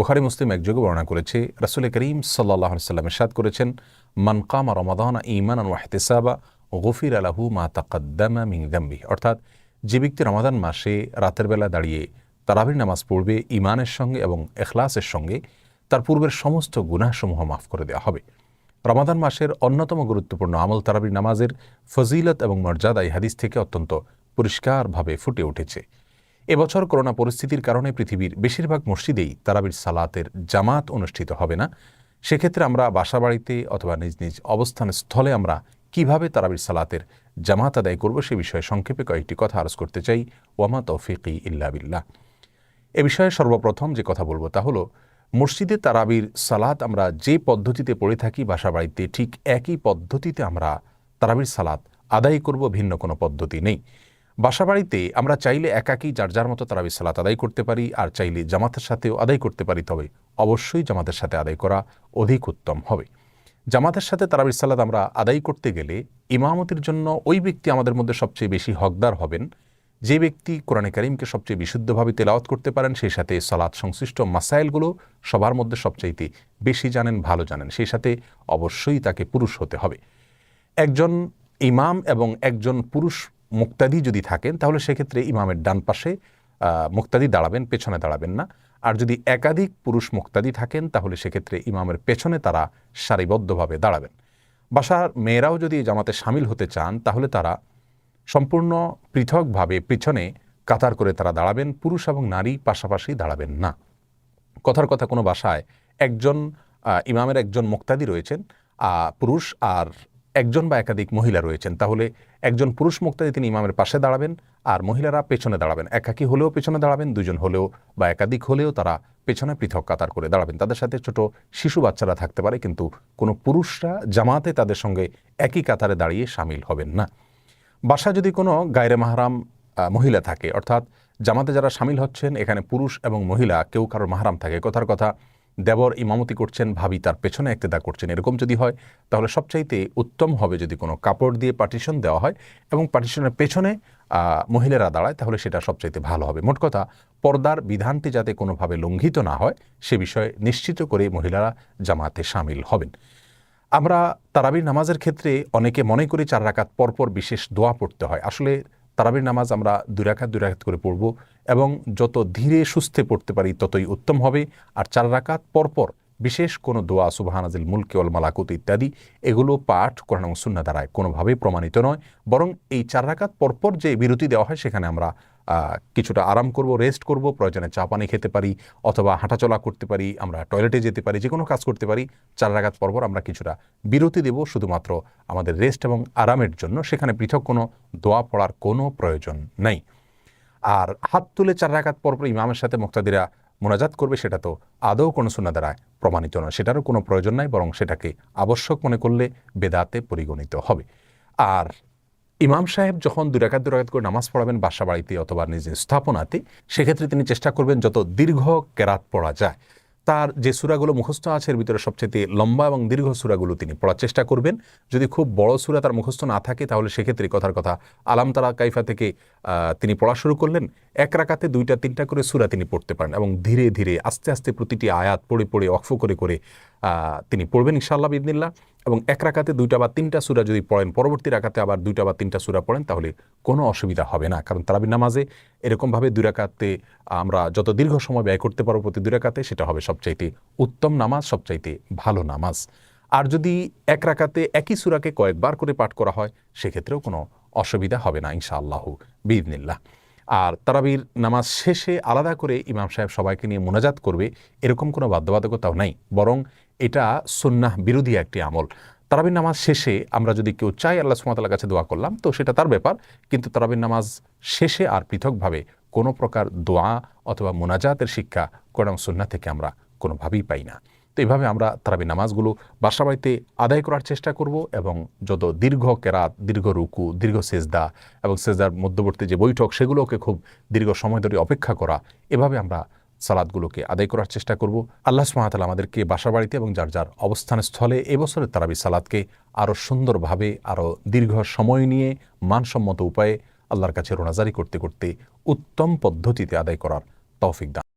বুখারি মুসলিম একযোগে বর্ণনা করেছে, রাসুল করিম সাল্লাহ সাল্লাম ইরশাদ করেছেন মানকামা রমাদান ইমান ওয়াহতেসাবা গফির আলাহু মা তাকাদ্দামা মিং দাম্বি অর্থাৎ যে ব্যক্তি রমাদান মাসে রাতের বেলা দাঁড়িয়ে তারাবির নামাজ পড়বে ইমানের সঙ্গে এবং এখলাসের সঙ্গে তার পূর্বের সমস্ত গুনাহসমূহ মাফ করে দেওয়া হবে। রমাদান মাসের অন্যতম গুরুত্বপূর্ণ আমল তারাবির নামাজের ফজিলত এবং মর্যাদা এই হাদিস থেকে অত্যন্ত পরিষ্কারভাবে ফুটে উঠেছে। এবছর করোনা পরিস্থিতির কারণে পৃথিবীর বেশিরভাগ মসজিদেই তারাবির সালাতের জামাত অনুষ্ঠিত হবে না। সেক্ষেত্রে আমরা বাসাবাড়িতে অথবা নিজ নিজ অবস্থান স্থলে আমরা কীভাবে তারাবির সালাতের জামাত আদায় করব সে বিষয়ে সংক্ষেপে কয়েকটি কথা আরজ করতে চাই। ওয়ামা তৌফিকি ইল্লা বিল্লাহ। এ বিষয়ে সর্বপ্রথম যে কথা বলব তা হলো, মসজিদে তারাবির সালাত আমরা যে পদ্ধতিতে পড়ে থাকি বাসাবাড়িতে ঠিক একই পদ্ধতিতে আমরা তারাবির সালাত আদায় করব, ভিন্ন কোনো পদ্ধতি নেই। বাসাবাড়িতে আমরা চাইলে একাকি যার যার মতো তারাবির সালাত আদায় করতে পারি, আর চাইলে জামাতের সাথেও আদায় করতে পারি, তবে অবশ্যই জামাতের সাথে আদায় করা অধিক উত্তম হবে। জামাতের সাথে তারাবির সালাত আমরা আদায় করতে গেলে ইমামতির জন্য ওই ব্যক্তি আমাদের মধ্যে সবচেয়ে বেশি হকদার হবেন। যে ব্যক্তি কোরআনে করিমকে সবচেয়ে বিশুদ্ধভাবে তেলাওয়াত করতে পারেন, সেই সাথে সালাদ সংশ্লিষ্ট মাসাইলগুলো সবার মধ্যে সবচাইতে বেশি জানেন, ভালো জানেন, সেই সাথে অবশ্যই তাকে পুরুষ হতে হবে। একজন ইমাম এবং একজন পুরুষ মুক্তাদি যদি থাকেন, তাহলে সেক্ষেত্রে ইমামের ডান পাশে মুক্তাদি দাঁড়াবেন, পেছনে দাঁড়াবেন না। আর যদি একাধিক পুরুষ মুক্তাদি থাকেন, তাহলে সেক্ষেত্রে ইমামের পেছনে তারা সারিবদ্ধভাবে দাঁড়াবেন। বাসার মেয়েরাও যদি জামাতে সামিল হতে চান, তাহলে তারা সম্পূর্ণ পৃথকভাবে পিছনে কাতার করে তারা দাঁড়াবেন, পুরুষ এবং নারী পাশাপাশি দাঁড়াবেন না। কথার কথা কোনো বাসায় একজন ইমামের একজন মুক্তাদি রয়েছেন পুরুষ আর একজন বা একাধিক মহিলা রয়েছেন, তাহলে একজন পুরুষ মুক্তাদি তিনি ইমামের পাশে দাঁড়াবেন আর মহিলারা পেছনে দাঁড়াবেন। একাকি হলেও পেছনে দাঁড়াবেন, দুজন হলেও বা একাধিক হলেও তারা পেছনে পৃথক কাতার করে দাঁড়াবেন। তাদের সাথে ছোট শিশু বাচ্চারা থাকতে পারে, কিন্তু কোনো পুরুষরা জামাতে তাদের সঙ্গে একই কাতারে দাঁড়িয়ে সামিল হবেন না। বাসা যদি কোনো গায়রে মাহারাম মহিলা থাকে, অর্থাৎ জামাতে যারা সামিল হচ্ছেন, এখানে পুরুষ এবং মহিলা, কেউ কারোর মাহারাম থাকে, কথার কথা দেবর ইমামতি করছেন, ভাবি তার পেছনে একতেদা করছেন, এরকম যদি হয়, তাহলে সবচাইতে উত্তম হবে যদি কোনো কাপড় দিয়ে পার্টিশন দেওয়া হয় এবং পার্টিশনের পেছনে মহিলারা দাঁড়ায়, তাহলে সেটা সবচাইতে ভালো হবে। মোট কথা, পর্দার বিধানটি যাতে কোনোভাবে লঙ্ঘিত না হয়, সে বিষয়ে নিশ্চিত করে মহিলারা জামাতে সামিল হবেন। আমরা তারাবির নামাজের ক্ষেত্রে অনেকে মনে করি চার রাকাত পরপর বিশেষ দোয়া পড়তে হয়। আসলে তারাবির নামাজ আমরা দুরাকাত দুই রাখাত করে পড়ব এবং যত ধীরে সুস্থে পড়তে পারি ততই উত্তম হবে। আর চার রাকাত পরপর বিশেষ কোনো দোয়া সুবাহানাজিল মুলকে অল মালাকুত ইত্যাদি, এগুলো পাঠ, কোরআন সুন্না দ্বারায় কোনোভাবেই প্রমাণিত নয়। বরং এই চার রাকাত পরপর যে বিরতি দেওয়া হয় সেখানে আমরা কিছুটা আরাম করব রেস্ট করব, প্রয়োজনে চা পানি খেতে পারি অথবা হাঁটাচলা করতে পারি, আমরা টয়লেটে যেতে পারি যে কোনো কাজ করতে পারি, চার রাগাত পরপর আমরা কিছুটা বিরতি দেব, শুধুমাত্র আমাদের রেস্ট এবং আরামের জন্য। সেখানে পৃথক কোনো দোয়া পড়ার কোনো প্রয়োজন নেই। আর হাত তুলে চার রাগাত পরপর ইমামের সাথে মুক্তাদিরা মোনাজাত করবে, সেটা তো আদৌ কোনো সুন্না দ্বারা প্রমাণিত নয়। সেটারও কোনো প্রয়োজন নাই, বরং সেটাকে আবশ্যক মনে করলে বেদাতে পরিগণিত হবে। আর ইমাম সাহেব যখন দুরাকাত দুরাকাত করে নামাজ পড়াবেন বাসা বাড়িতে অথবা নিজের স্থাপনাতে, সেক্ষেত্রে তিনি চেষ্টা করবেন যত দীর্ঘ কেরাত পড়া যায়। তার যে সুরাগুলো মুখস্থ আছে, এর ভিতরে সবচেয়ে লম্বা এবং দীর্ঘ সুরাগুলো তিনি পড়ার চেষ্টা করবেন। যদি খুব বড় সুরা তার মুখস্থ না থাকে, তাহলে সেক্ষেত্রে কথার কথা আলাম কাইফা থেকে তিনি পড়া শুরু করলেন। এক রাকাতে দুইটা, তিনটা করে সুরা তিনি পড়তে পারেন এবং ধীরে ধীরে, আস্তে আস্তে প্রতিটি আয়াত পড়ে পড়ে অক্ষ করে করে তিনি পড়বেন ইনশাআল্লাহ বিদিনিল্লা এবং এক রাকাতে দুইটা বা তিনটা সুরা যদি পড়েন, পরবর্তী রাকাতে আবার দুইটা বা তিনটা সুরা পড়েন, তাহলে কোনো অসুবিধা হবে না। কারণ তারাবি নামাজে এরকমভাবে দুই রাকাতে আমরা যত দীর্ঘ সময় ব্যয় করতে পারব প্রতি দুই রাকাতে, সেটা হবে সবচাইতে উত্তম নামাজ, সবচাইতে ভালো নামাজ। আর যদি এক রাকাতে একই সুরাকে কয়েকবার করে পাঠ করা হয়, সেক্ষেত্রেও কোনো অসুবিধা হবে না, ইনশাআল্লাহ বিদিনিল্লা আর তারাবির নামাজ শেষে আলাদা করে ইমাম সাহেব সবাইকে নিয়ে মোনাজাত করবে, এরকম কোনো বাধ্যবাধকতাও নাই। বরং এটা সুন্নাহ বিরোধী একটি আমল। তারাবির নামাজ শেষে আমরা যদি কেউ চাই আল্লাহ সুমাতার কাছে দোয়া করলাম, তো সেটা তার ব্যাপার। কিন্তু তারাবির নামাজ শেষে আর পৃথকভাবে কোনো প্রকার দোয়া অথবা মোনাজাতের শিক্ষা কোরআন সুন্না থেকে আমরা কোনোভাবেই পাই না। এইভাবে আমরা তারাবি নামাজগুলো বাসা বাড়িতে আদায় করার চেষ্টা করব এবং যত দীর্ঘ কেরাত, দীর্ঘ রুকু, দীর্ঘ সেজদা এবং সেজদার মধ্যবর্তী যে বৈঠক, সেগুলোকে খুব দীর্ঘ সময় ধরে অপেক্ষা করা, এভাবে আমরা সালাদগুলোকে আদায় করার চেষ্টা করব। আল্লাহ সুমাতাল আমাদেরকে বাসা বাড়িতে এবং যার যার অবস্থান স্থলে এবছরের তারাবি সালাদকে আরও সুন্দরভাবে, আরও দীর্ঘ সময় নিয়ে মানসম্মত উপায়ে আল্লাহর কাছে রোনাজারি করতে করতে উত্তম পদ্ধতিতে আদায় করার তৌফিক দান।